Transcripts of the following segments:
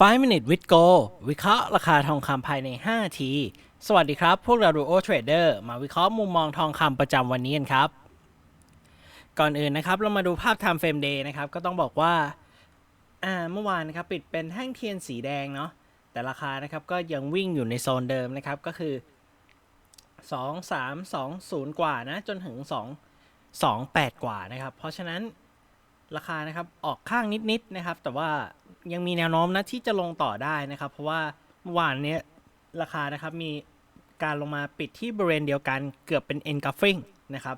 5 minute with go วิเคราะห์ราคาทองคำภายใน 5 ที สวัสดีครับ พวกเราดูโอเทรดเดอร์มาวิเคราะห์มุมมองทองคำประจำวันนี้กันครับ ก่อนอื่นนะครับ เรามาดูภาพ time frame day นะครับ ก็ต้องบอกว่าอ่าเมื่อวานนะครับ ปิดเป็นแท่งเทียนสีแดงเนาะแต่ราคานะครับก็ยังวิ่งอยู่ในโซนเดิมนะครับ ก็คือ 2 3 2 0 กว่านะ จนถึง 2 2 8 กว่านะครับ เพราะฉะนั้น ราคานะครับออกข้างนิดๆนะครับ แต่ว่ายังมีแนวโน้มนะที่จะลงต่อได้นะครับ เพราะว่าเมื่อวานเนี้ยราคานะครับมีการลงมาปิดที่บริเวณเดียวกันเกือบเป็น engulfing นะครับ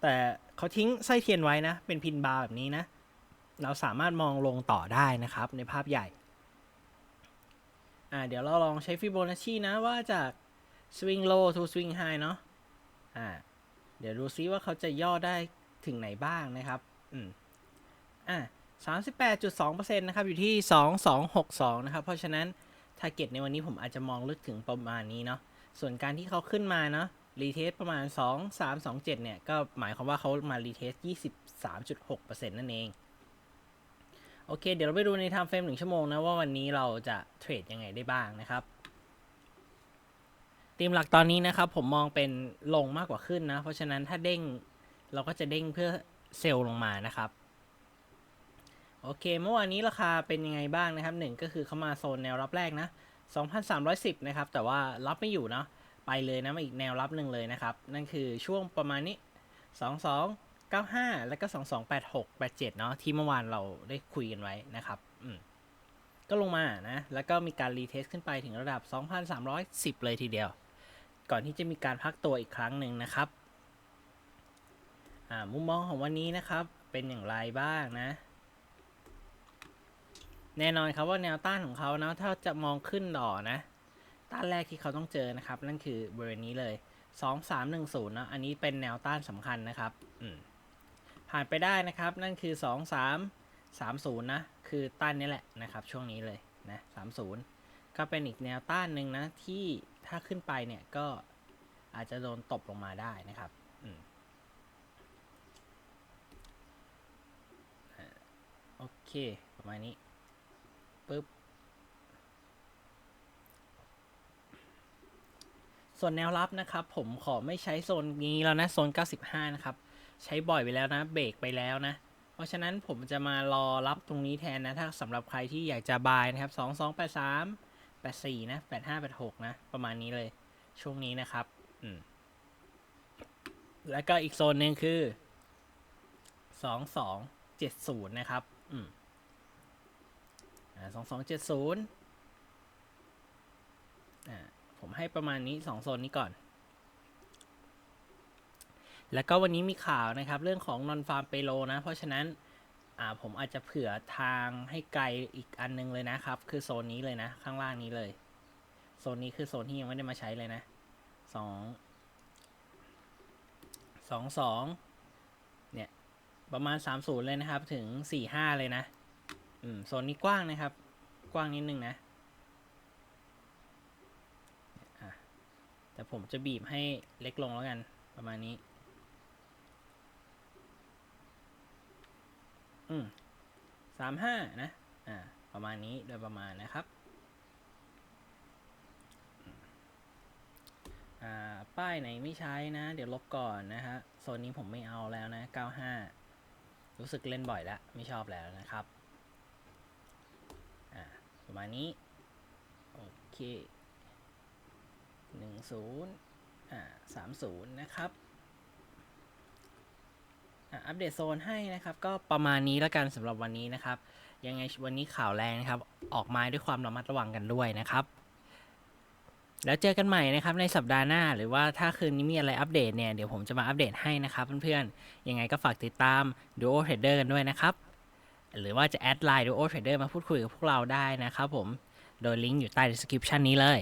แต่เขาทิ้งไส้เทียนไว้นะ เป็นพินบาร์แบบนี้นะ เราสามารถมองลงต่อได้นะครับในภาพใหญ่ อ่าเดี๋ยวเราลองใช้ฟิโบนัชชีนะว่าจาก swing low to swing high เนาะอ่าเดี๋ยวดูซิว่าเขาจะย่อได้ถึงไหนบ้างนะครับ อืม อะ38.2%นะครับ อยู่ที่ 2262 นะครับ เพราะฉะนั้น t a r g e t ในวันนี้ผมอาจจะมองลึกถึงประมาณนี้เนาะ ส่วนการที่เขาขึ้นมาเนาะ รีเทสประมาณ 2327 เนี่ย ก็หมายความว่าเขามารีเทส 23.6%นั่นเอง โอเค เดี๋ยวเราไปดูใน time frame 1ชั่วโมงนะ ว่าวันนี้เราจะเทรดยังไงได้บ้างนะครับธีมหลักตอนนี้นะครับ ผมมองเป็นลงมากกว่าขึ้นนะ เพราะฉะนั้นถ้าเด้งเราก็จะเด้งเพื่อเซลล์ลงมานะครับ โอเค เมื่อวานนี้ราคาเป็นยังไงบ้างนะครับหนึ่งก็คือเข้ามาโซนแนวรับแรกนะ 2,310 นะครับ แต่ว่ารับไม่อยู่เนาะไปเลยนะมาอีกแนวรับหนึ่งเลยนะครับ นั่นคือช่วงประมาณนี้ 2295 แล้วก็ 2286 87 เนาะที่เมื่อวานเราได้คุยกันไว้นะครับอืมก็ลงมานะ แล้วก็มีการรีเทสขึ้นไปถึงระดับ 2,310 เลยทีเดียว ก่อนที่จะมีการพักตัวอีกครั้งหนึ่งนะครับอ่ามุมมองของวันนี้นะครับเป็นอย่างไรบ้างนะ แน่นอนครับว่าแนวต้านของเขานะถ้าจะมองขึ้นต่อนะ ต้านแรกที่เขาต้องเจอนะครับ นั่นคือบริเวณนี้เลย 2310นะอันนี้เป็นแนวต้านสำคัญนะครับอืมผ่านไปได้นะครับ นั่นคือ 2330นะคือต้านนี้แหละนะครับ ช่วงนี้เลยนะ30 ก็เป็นอีกแนวต้านหนึ่งนะที่ถ้าขึ้นไปเนี่ยก็อาจจะโดนตบลงมาได้นะครับอืมโอเค ประมาณนี้ ปึ๊บ ส่วนแนวรับนะครับ ผมขอไม่ใช้โซนนี้แล้วนะ โซน 95 นะครับ ใช้บ่อยไปแล้วนะ เบรกไปแล้วนะ เพราะฉะนั้นผมจะมารอรับตรงนี้แทนนะ ถ้าสำหรับใครที่อยากจะบายนะครับ 2283 84 นะ 85 86 นะ ประมาณนี้เลย ช่วงนี้นะครับ อืม แล้วก็อีกโซนหนึ่งคือ 2270 นะครับ อืม สองสองเจ็ดศูนย์ผมให้ประมาณนี้สองโซนนี้ก่อน แล้วก็วันนี้มีข่าวนะครับ เรื่องของนอนฟาร์มเปโลนะ เพราะฉะนั้นผมอาจจะเผื่อทางให้ไกลอีกอันนึงเลยนะครับ คือโซนนี้เลยนะ ข้างล่างนี้เลย โซนนี้คือโซนที่ยังไม่ได้มาใช้เลยนะสองสองสองเนี่ย ประมาณสามศูนย์เลยนะครับ ถึงสี่ห้าเลยนะ อืมโซนนี้กว้างนะครับ กว้างนิดนึงนะแต่ผมจะบีบให้เล็กลงแล้วกัน ประมาณนี้ อืมสามห้านะ อ่า ประมาณนี้โดยประมาณนะครับ อ่า ป้ายไหนไม่ใช้นะ เดี๋ยวลบก่อนนะฮะ โซนนี้ผมไม่เอาแล้วนะ 95 รู้สึกเล่นบ่อยแล้ว ไม่ชอบแล้วนะครับ ประมาณนี้ โอเคหนึ่งศูนย์อ่าสามศูนย์นะครับอัปเดตโซนให้นะครับ ก็ประมาณนี้แล้วกันสำหรับวันนี้นะครับ ยังไงวันนี้ข่าวแรงนะครับ ออกมาด้วยความระมัดระวังกันด้วยนะครับ แล้วเจอกันใหม่นะครับในสัปดาห์หน้า หรือว่าถ้าคืนนี้มีอะไรอัปเดตเนี่ย เดี๋ยวผมจะมาอัปเดตให้นะครับเพื่อนๆ ยังไงก็ฝากติดตาม Duo Trader กันด้วยนะครับ หรือว่าจะแอดไลน์ดูโอเทรดเดอร์มาพูดคุยกับพวกเราได้นะครับผม โดยลิงก์อยู่ใต้ description นี้เลย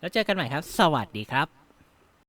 แล้วเจอกันใหม่ครับ สวัสดีครับ